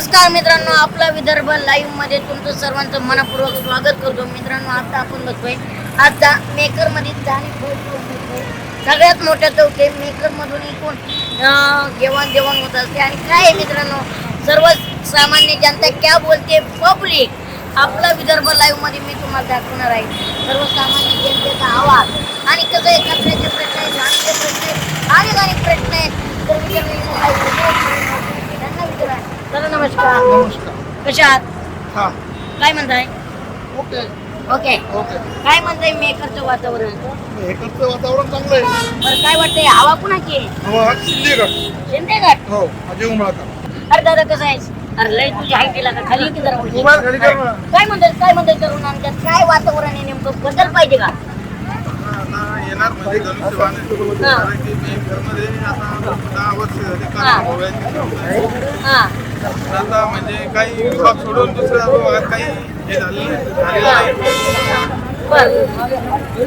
नमस्कार मित्रांनो आपला विदर्भ लाईव्हमध्ये तुमचं सर्वांचं मनपूर्वक स्वागत करतो. मित्रांनो आता आपण बघतोय आता मेकरमध्ये सगळ्यात मोठ्या चौक आहे मेकर मधून एकूण जेवण जेवण होत असते. आणि काय आहे मित्रांनो सर्व सामान्य जनता क्या बोलते? पब्लिक आपला विदर्भ लाईव्हमध्ये मी तुम्हाला दाखवणार आहे. सर्वसामान्य जनतेचा आवाज. आणि कसं एकत्र कचऱ्याचे प्रश्न आहे झाडाचे प्रश्न आहे अनेक अनेक प्रश्न आहेत तर विचारले त्यांना विचारा चला नमस्कार. नमस्कार. कशा आहात? हा. काय म्हणताय? ओके. ओके. ओके. काय म्हणताय मेकरचं वातावरण? इकडचं वातावरण चांगलं आहे. बरं काय वाटतंय? हवा कुणाची आहे? हवा हो अजय उमळाकर अरे दादा कसं आहेस? अरे लय तुझी हाईट गेला का खाली की जरा खाली कर. ना. काय म्हणतात काय म्हणतात तरुण आमच्यात? काय वातावरण आहे नेमकं? बदल पाहिजे का? आता येणार म्हणजे धनुष्यबाण हा. कारण की मी घरमध्ये आता दहा वर्ष झाली हा. हा. आता म्हणजे काही विभाग सोडून दुसऱ्या विभागात काही हे झालेलं झालेलं नाही. बर.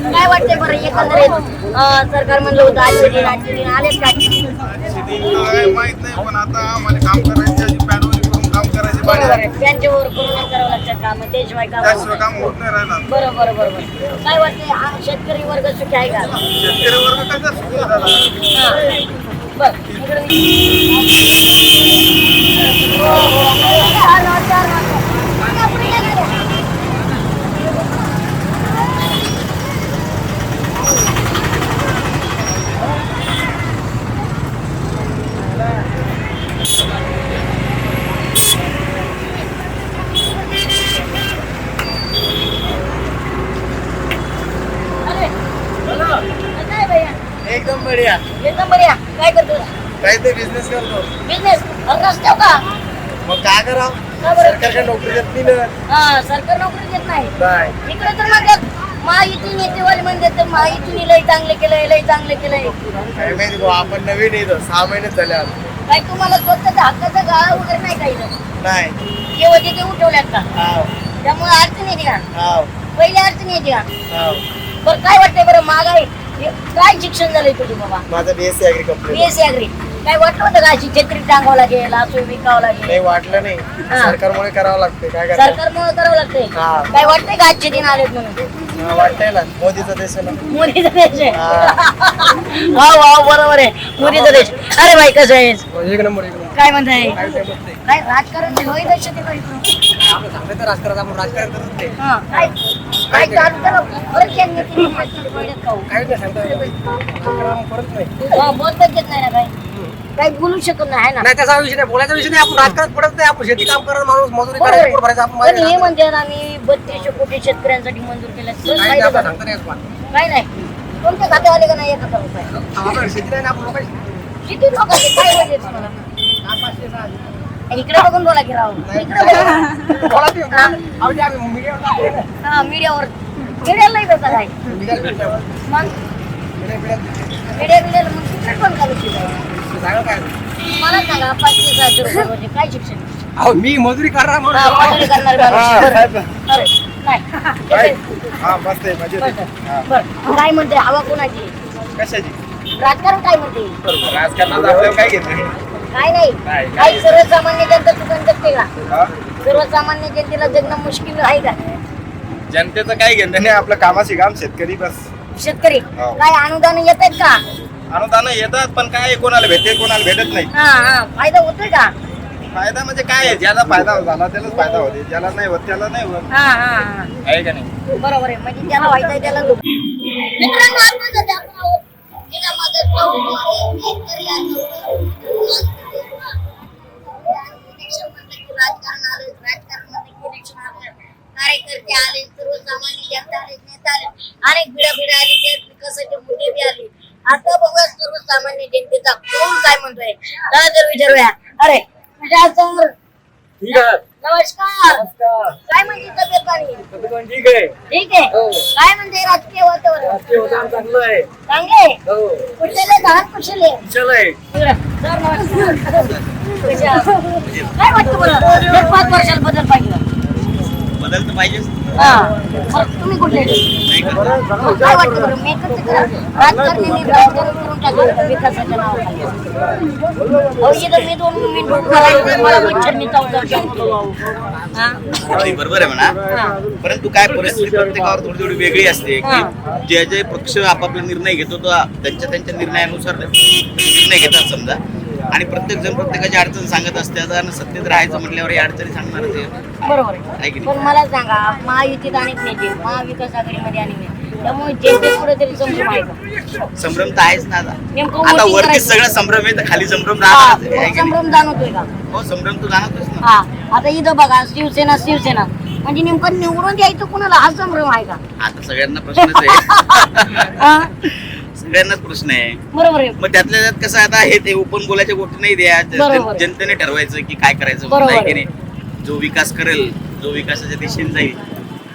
काय वाटतंय बरं एकंदरीत अं, सरकार म्हणलं होतं आजचे दिन आजचे दिन आलेच काय शेतीला माहीत नाही पण आता आम्हाला काम करायचे अशी पॅडवणी करून काम करायचे बरोबर आहे. त्यांच्यावर करून करावं लागतं काम त्याशिवाय काम त्याशिवाय काम होत नाही राहणार. बरोबर बरोबर काय वाटतंय हा शेतकरी वर्ग सुखी आहे का? शेतकरी वर्ग कसा सुखी झाला? हा. बर इकडे अरे, काय भैया एकदम बढिया एकदम बढिया काय करतो? काही ते बिझनेस करतो. बिझनेस रस्त्याव का? मग काय करा? सरकारकडे नोकरी देत नाही ना. हा सरकार नोकरी देत नाही. नाही. इकडे तर म्हणतात महायुती नेतेवाले म्हणतात तर महायुतीने लय चांगलं केलंय लय चांगलं केलंय. काय माहिती भाऊ आपण नवीन येतो सहा महिने झाले आज. काय तुम्हाला स्वतःच्या हक्काचा गाळा वगैरे नाही काही नाही. जे होते ते उठवल्यात का? हाव, त्यामुळे अडचण येते का? हाव, पहिली अडचण येते का? हाव. बरं काय वाटतंय बरं महागाई? काय शिक्षण झालंय तुझी बाबा? माझं BSc agri complete BSc agri काय वाटलं होतं का छत्री टांगावं लागेल असं विकावं लागेल? नाही वाटलं नाही. सरकारमुळे करावं लागते काय करणार? सरकारमुळे करावं लागतंय? हा. काय वाटतंय का आजचे दिन आलेत म्हणून? हा, वाटतंय ना. मोदीचा देश आहे ना. मोदीचा देश आहे. हा. बरोबर आहे. मोदीचा देश. अरे बाई कसं आहे एक नंबर एक नंबर. काय म्हणताय? काय फेमस नाही काय राजकारण होईल हा, काय? काय चालू करा? बरं त्यांनी ते माहिती पडत का हो? काय नाही सांगता राजकारण करत नाही. हा, बोलताच येत नाही ना काय काही बोलू शकत नाही है ना? नाही त्याचा विषय नाही. बोलायचा विषय नाही. आपण राजकारण पडत नाही. आपण शेती काम करणार माणूस मजुरी करायचं. पोट भरायचं आपण पण हे मागे म्हणतात आम्ही बत्तीसशे कोटी शेतकऱ्यांसाठी मंजूर केलं फायदा नाही, झाला. सांगता नाही येत पण. काय नाही. कोणत्या खात्यावर आले का नाही? एक हजार रुपये. शेती नाही ना आपण लोकांची किती लोकांचे काय पाहिजे तुम्हाला? इकडे बघा बोला टाकले ना. हा. मीडियावर मीडियाला मीडियाला भेटल्यावर. मग? मीडिया- मीडियाला मग शिक्षण पण करू काय? मला सांगा पाचशे सहाशे रुपये रोज काय शिक्षण? अहो मी मजुरी करणार हा, म्हणून मजुरी करणारे माणूस. बरं. अरे, नाही. हा मस्त आहे मजेत आहे. हा. बरं. काय म्हणते? हवा कोणाची? कशाची? राजकारण काय म्हणते? राजकारणात आपल्याला काय घेतलं? काय नाही. काय- काही सर्वसामान्य जनता चुकून जगते का? हा? सर्वसामान्य जनतेला जगणं मुश्किल आहे का? जनतेचं काय घेणं नाही आपलं कामाशी काम शेतकरी बस. शेतकरी. हो. काय अनुदान येत आहेत का? अनुदान येतात पण काय कोणाला भेटते कोणाला भेटत नाही. हा हा. फायदा होतोय का? फायदा म्हणजे काय आहे? ज्याला फायदा झाला त्यालाच फायदा होते. ज्याला नाही होत त्याला नाही होत. हा हा हा. आहे का नाही? बरोबर आहे. म्हणजे ज्याला व्हायचं आहे त्याला दुःख. मित्रांनो, आपण सध्या आपण आहोत चौक कार्यकर्ते आले सर्वसामान्य जनता आले नेता आले। अनेक आली ते विकासाचे मुद्दे बी आले आता बघूया सर्वसामान्य जनतेचा कोण काय म्हणतोय चला तर विचारूया अरे सर। नमस्कार। काय म्हणते तब्येत पाणी? ठीक आहे. ठीक आहे. हो. काय म्हणते राजकीय वातावरण? चांगलं आहे. चांगले हो. कुठले कुशले चल आहे सर नमस्कार? काय वाटतं बरं एक पाच वर्षाला बदल पाहिजे. बदल तर पाहिजेच हा. तुम्ही कुठले? काय वाटतं बरं? मेकअप करा. राजकारण्यांनी राजकारण करून टाकलं का विकासाच्या नावाखाली. अहो इथं मी दोन मिनिट उभं राहिलो, मला मच्छरनी चावतात हा. बरोबर आहे म्हणा. परंतु काय परिस्थिती प्रत्येकावर थोडी थोडी वेगळी असते. हा. की जे जे पक्ष आपापला निर्णय घेतो तो त्यांच्या त्यांच्या निर्णयानुसार निर्णय घेतात समजा. आणि प्रत्येक जण प्रत्येकाची अडचण सांगत असते. आणि सत्तेत राहायचं म्हटल्यावर या अडचणी सांगणार बरोबर आहे. नाही? पण मला सांगा महायुतीत अनेक नेते महाविकास आघाडीमध्ये अनेक नेते त्यामुळे जनतेत कुठेतरी संभ्रम आहे का? संभ्रम तर आहेच ना आता. नेमकं आता voting वरती करायचं. सगळं संभ्रम आहे तर खाली संभ्रम हा, राहणार आहे की नाही? संभ्रम जाणवतोय का? हो संभ्रम जाणवतोच ना. हा आता इथं बघा शिवसेना शिवसेना. म्हणजे नेमकं निवडून द्यायचं कुणाला? हा संभ्रम आहे का? आता सगळ्यांना प्रश्नच आहे. हा, सगळ्यांनाच प्रश्न आहे. बरोबर आहे. मग त्यातल्या त्यात कसं आता हे ते ओपन बोलायच्या गोष्टी नाही द्या बरोबर. जनतेने ठरवायचं की काय करायचं बरोबर नाही की आहे. नाही. जो विकास करेल जो विकासाच्या दिशेने जाईल.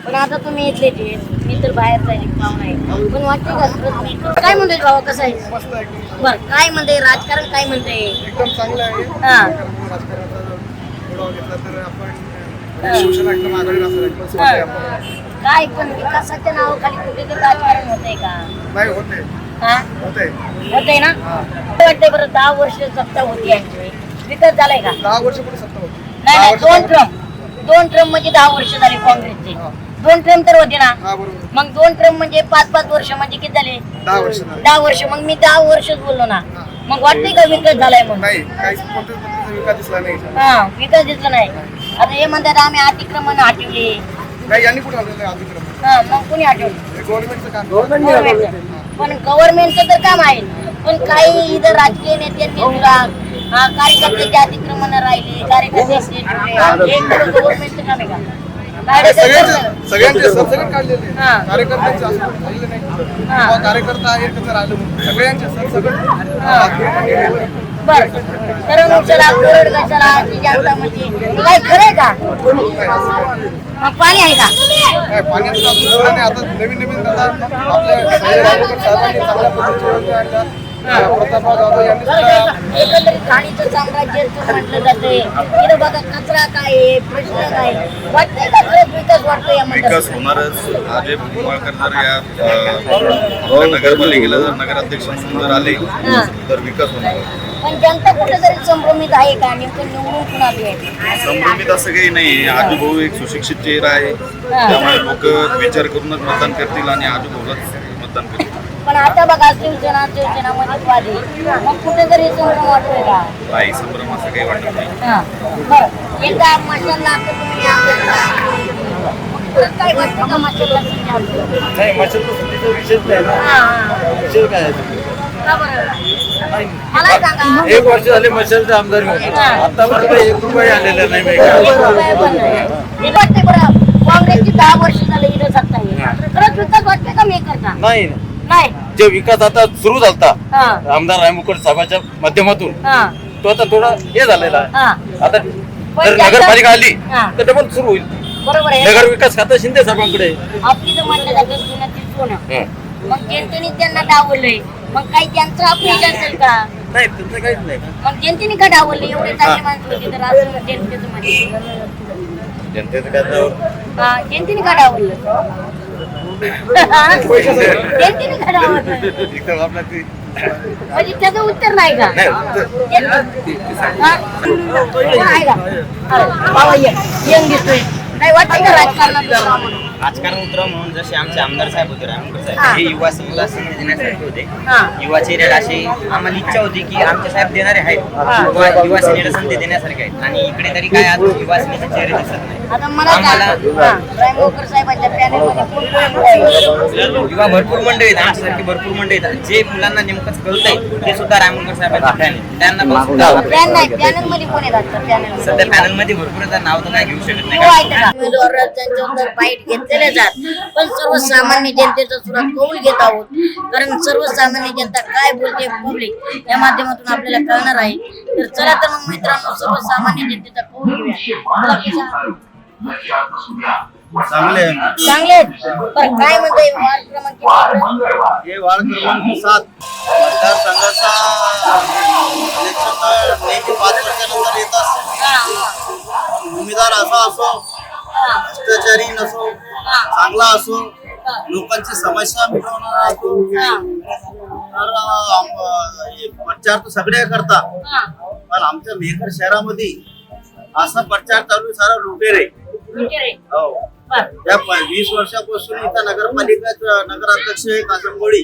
पण आता तुम्ही इथले ते मी तर बाहेर जायचे आहे. पण वाटते का? काय म्हणतोय बाबा कसं आहे? मस्त आहे. बर काय म्हणते राजकारण काय म्हणते एकदम चांगलं आहे. हा. राजकारणाचा गोडावा घेतला तर आपण शिवसेना एकदम आघाडीला असेल एकदम स्वच्छ आहे आपण. काय पण विकासाच्या नावाखाली कुठेतरी राजकारण होतंय का? नाही होत आहे हा होत ना? वाटतंय बरं दहा वर्ष सत्ता होती यांची. विकास झालाय का? दहा वर्ष सत्ता होती? नाही नाही दोन वर्ष ट्रम दोन ट्रम म्हणजे दहा वर्ष झाले काँग्रेसचे. हा. दोन ट्रम तर होते ना? हा बरोबर. मग दोन ट्रम म्हणजे पाच पाच वर्ष म्हणजे किती झाले? दहा वर्ष झाली. दहा वर्ष. मग मी दहा वर्षच बोललो ना. मग वाटतंय का विकास झालाय म्हणून? विकास दिसला नाही. हा विकास दिसला नाही. आता हे म्हणतात आम्ही अतिक्रमण हटवले. यांनी कुठे अतिक्रमण. हा मग कुणी हटवलं? गव्हर्नमेंटचं काम. गव्हर्नमेंटचं. पण गव्हर्नमेंटचं तर काम आहे. पण काही इथं राजकीय नेत्यांनी हा, कार्यकर्त्याचे अतिक्रमण राहिले कार्यकर्ते गव्हर्नमेंटचं काम आहे का? सगळ्यांचे सगळ्यांचे सरसकट काढलेले हा. कार्यकर्त्यांचे असं कोणी झालेलं नाही. हा. किंवा कार्यकर्ता एकत्र आले म्हणून? सगळ्यांचे सरसकट हा. बर. तर मग चला कोरड कशाला ती जनता म्हणजे काय खरंय का? मग पाणी आहे का? काय पाण्याचं आता दुसरं नाही. आता नवीन नवीन आता आपल्या संजय राऊत साहेबांनी चांगल्या पद्धतीच्या योजना आणल्या. प्रतापराव जाधव यांनी सुद्धा एकंदरीत घाणीचं साम्राज्य असं म्हटलं जाते इथं बघा कचरा काय आहे प्रश्न काय आहे. वाटतंय का खरंच विकास वाटतोय या विकास? होणारच. अजय भुजबळकर जर या अ, नगरपालिकेला जर नगराध्यक्ष म्हणून जर आले हा. तर विकास होणार. पण जनता कुठेतरी संभ्रमित आहे का? नेमकं निवडून कुणाला आहे संभ्रमित असं काही नाही. आजूभाऊ एक सुशिक्षित चेहरा आहे. त्यामुळे लोक विचार करूनच मतदान करतील आणि आजूभाऊलाच मतदान करतील. पण आता बघा शिवसेना शिवसेना मध्ये वादी मग कुठेतरी संभ्रम वाटतोय का? नाही संभ्रम असं काही वाटत नाही. हा. बरं. एकदा मग काय वाटतं का आमच्या? नाही. विषय काय बरं? एक वर्ष झाले मच्छरचे आमदार. आतापर्यंत एक रुपये आलेला नाही काँग्रेसची दहा वर्ष झाले इथं सत्ता खरंच विकास वाटतंय का मी करता? नाही. नाही. जे विकास आता सुरू झालता हा. आमदार रायमुखड साहेबाच्या माध्यमातून हा. तो आता थोडा हे झालेला आहे. आता जर नगरपालिका आली. तर डबल सुरू होईल. बरोबर आहे. नगर विकास खातं शिंदे साहेबांकडे. आपली तर म्हटलं जातं. मग जनतेने त्यांना डावलंय. मग काही त्यांचं अपयश असेल का? नाही त्यांचं काहीच नाही. मग जनतेने का डावलले? एवढे चांगले माणसं होते तर असं जनतेचं म्हणजे जनतेचं काय तर हा, जनतेने का डावललं? जनतेने का डावललं? एकदम आपला ते- म्हणजे त्याचं उत्तर नाही का? नाही, उत्तर- जनते- हा? कोण आहे का अरे, बाबा ये. येऊन दिसतोय. नाही वाटतं का राजकारणात? राजकारण उतराव म्हणून जसे आमचे आमदार साहेब होते रामकर हा. साहेब हे. युवा संघ संधी देण्यासाठी होते. हा. युवा चेहऱ्याला अशी आम्हाला इच्छा होती की आमचे साहेब देणारे आहेत. हा. युवा युवा सेनेला संधी देण्यासारखे आहेत. आणि इकडे तरी काय आज युवा सेनेचे चेहरे दिसत नाही. हा? युवा भरपूर मंडळी आहेत आमच्यासारखी भरपूर मंडळी आहेत. जे मुलांना नेमकंच कळतंय ते सुद्धा रामकर फॅन आहेत त्यांना पण सुद्धा सध्या पॅनलमध्ये भरपूर नाव तर काय घेऊ शकत हो, नाही घेतलेले जात पण सर्वसामान्य जनतेचा सुद्धा कौल घेत आहोत कारण सर्वसामान्य जनता काय बोलते पब्लिक या माध्यमातून आपल्याला कळणार आहे तर चला तर मग मित्रांनो सर्वसामान्य जनतेचा कौल घेऊया? चांगले चांगले. पण काय म्हणते वार्ड क्रमांक? हे क्रमांक सात मतदारसंघाचा इलेक्शन नेमके पाच वर्षानंतर येत असते उमेदवार असा असो. भ्रष्टाचारी नसो चांगला असो लोकांची समस्या मिटवणारा असो तर हे प्रचार तर सगळे करता पण आमच्या मेकर शहरामध्ये असा प्रचार चालू आहे, सारा लुटेरे. हो. त्या प- वीस वर्षापासून इथं नगरपालिका नगराध्यक्ष आहे कासमगोळी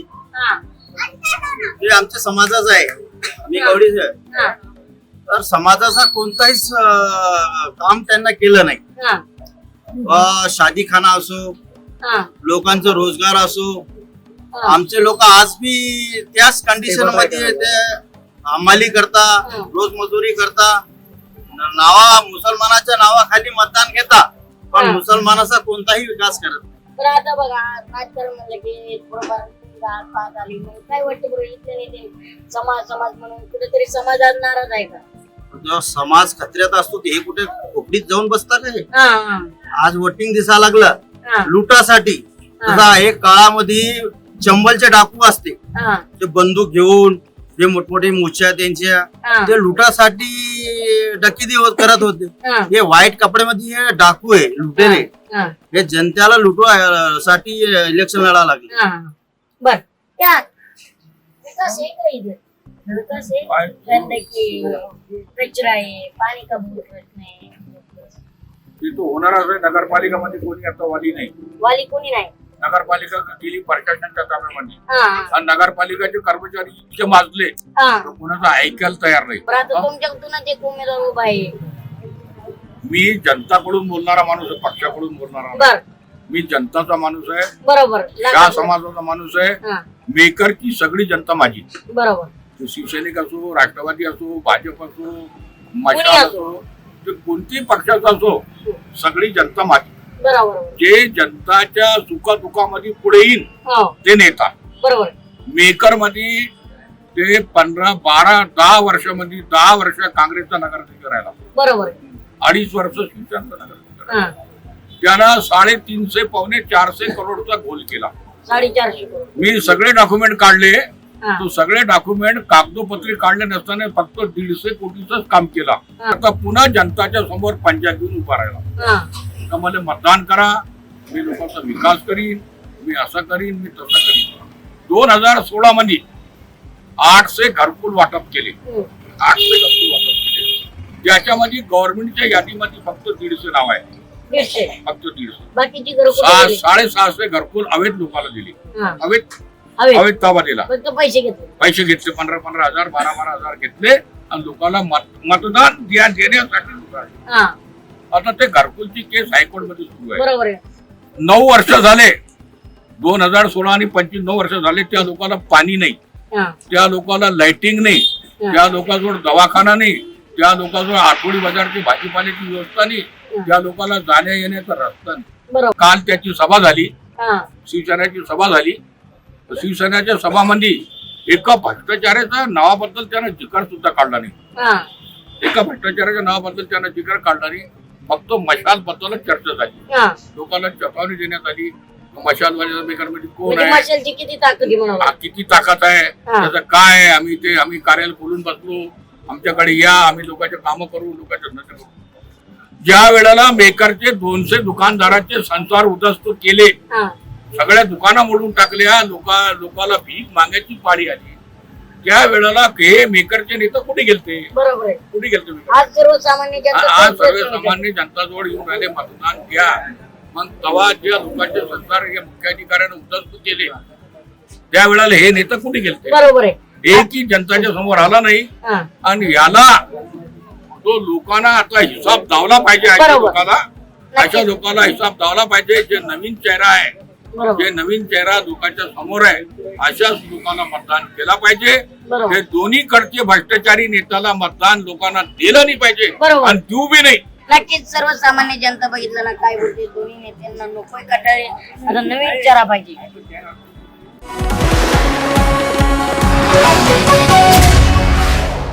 ते आमच्या समाजाचा आहे. मी गवडीच आहे. तर समाजाचा कोणताहीच अं, काम त्यांना केलं नाही. शादीखाना असो लोकांचा रोजगार असो आमचे लोक आज बी त्याच कंडिशनमध्ये ते हमाली करता रोज मजुरी करता. नावा मुसलमानाच्या नावाखाली मतदान घेता पण. मुसलमानाचा कोणताही विकास करत नाही. तर आता बघा राजकारण म्हणलं की थोडंफार गाठ पाहत आली मग काय वाटतं बरं इथले नेते? समाज समाज म्हणून कुठेतरी समाज आज नाराज आहे का? जेव्हा समाज खत्र्यात असतो ते हे कुठे खोपडीत जाऊन बसता का हे? हा हा. आज वोटिंग दिसा लागलं लुटासाठी. हा. तसा एक काळामध्ये चंबलचे डाकू असते. ते बंदूक घेऊन जे मोठमोठे मुछ्या त्यांच्या. ते लुटासाठी होत- करत होते. हा. व्हाईट कपड्यामध्ये हे डाकू आहे लुटेरे. हा, हे. जनतेला लुटू साठी इलेक्शन लढा लागले. हा. बर. विकास आहे गंदगी कचरा पाणी का बहुत प्रश्न आहे ती तो होणारच आहे नगरपालिकामध्ये कोणी आता वाली नाही. वाली कोणी नाही. नगरपालिका गेली प्रशासनाच्या हा. आणि नगरपालिकाचे कर्मचारी इतके माजले. कोणाचं ऐकायला तयार नाही. बरं आता? तुमच्याकडूनच एक उमेदवार उभा आहे. मी जनताकडून बोलणारा माणूस आहे पक्षाकडून बोलणारा मी जनताचा माणूस आहे. बरोबर. समाजाचा माणूस आहे. मेकरची सगळी जनता माझी. बरोबर. तो शिवसैनिक असो राष्ट्रवादी असो भाजप असो मशाल असो. ते कोणतीही पक्षाचा असो सगळी जनता माझी. बरोबर. जे जनताच्या सुखादुखामध्ये पुढे येईल हो. ते नेता. बरोबर. मेकरमध्ये ते पंधरा बारा दहा वर्षामध्ये दहा वर्ष काँग्रेसचा नगराध्यक्ष राहिला. बरोबर. अडीच वर्ष शिवसेनेचा नगराध्यक्ष त्यानं साडेतीनशे पावणे चारशे करोडचा गोल केला. मी सगळे डॉक्युमेंट काढले. तो सगळे डॉक्युमेंट कागदोपत्री काढले नसताना फक्त दीडशे कोटीच काम केला. हा. आता पुन्हा जनताच्या समोर पंचायत घेऊन उभा राहिला. हा. मला मतदान करा मी लोकांचा विकास करीन मी असं करीन मी तसं करीन. दोन हजार सोळा मध्ये आठशे घरकुल वाटप केले. हम्म. आठशे घरकुल वाटप केले. त्याच्यामध्ये गव्हर्नमेंटच्या यादीमध्ये फक्त दीडशे नाव आहे फक्त दीडशे? साडेसहाशे घरकुल अवैध लोकांना दिली. हा. अवैध हवे. अवैध ताबा दिला फक्त पैसे घेतले पैसे घेतले पंधरा पंधरा हजार बारा बारा हजार घेतले आणि लोकांना मत- मतदान द्या देण्यासाठी. हा. आता ते घरकुलची केस हायकोर्टमध्ये सुरू आहे. बरोबर आहे. नऊ वर्ष झाले. दोन हजार सोळा आणि पंचवीस नऊ वर्ष झाले त्या लोकांना पाणी नाही. हा. त्या लोकांना लाइटिंग नाही. त्या लोकांजवळ दवाखाना नाही. त्या लोकांजवळ आठवडी बाजारची भाजीपाल्याची व्यवस्था नाही. त्या लोकांना जाण्या येण्याचा रस्ता नाही. बरोबर. काल त्याची सभा झाली. हा. शिवसेनेची सभा झाली. शिवसेनेच्या सभामध्ये एका भ्रष्टाचाराच्या नावाबद्दल त्यानं जिकर सुद्धा काढला नाही. एका भ्रष्टाचाराच्या नावाबद्दल त्यानं जिकर काढला नाही. फक्त मशाल बद्दलच चर्चा झाली. लोकांना चेतावणी देण्यात आली. मशालवाल्या मेकरमध्ये कोण म्हणजे आहे? किती ताकदी म्हणावं? किती ताकद आहे. त्याचं काय आहे? आम्ही ते आम्ही कार्यालय खोलून बसलो. आमच्याकडे या आम्ही लोकांचे कामं करू लोकांच्या ज्या वेळेला मेकरचे दोनशे दुकानदाराचे संसार उद्ध्वस्त केले सगळ्या दुकाना मोडून टाकल्या लोका लोकांना भीक मागायची पाळी आली. त्या वेळेला हे मेकरचे नेते कुठे गेलते? बरोबर आहे. कुठे गेलते मेकर? आज सर्वसामान्य आ- जनता आज सर्वसामान्य जनताजवळ येऊन आले मतदान घ्या. मग तेव्हा ज्या लोकांचे संसार या मुख्याधिकाऱ्याने उद्ध्वस्त केले त्या वेळेला हे नेते कुठे गेलते? बरोबर आहे. एकही जनताच्या समोर आला नाही. हा. आणि याला तो लोकांना आता हिसाब दावला पाहिजे अशा बरोबर. लोकांना अशा लोकांना हिसाब दावला पाहिजे जे नवीन चेहरा आहे. जे नवीन चेहरा लोकांच्या समोर आहे अशाच लोकांना मतदान केला पाहिजे. हे दोन्ही कडचे भ्रष्टाचारी नेत्याला मतदान लोकांना दिलं नाही पाहिजे. आणि देऊ बी नाही. नक्कीच सर्वसामान्य जनता बघितलं ना काय बोलते दोन्ही नेत्यांना नकोय कटाळे. आता नवीन विचारा पाहिजे.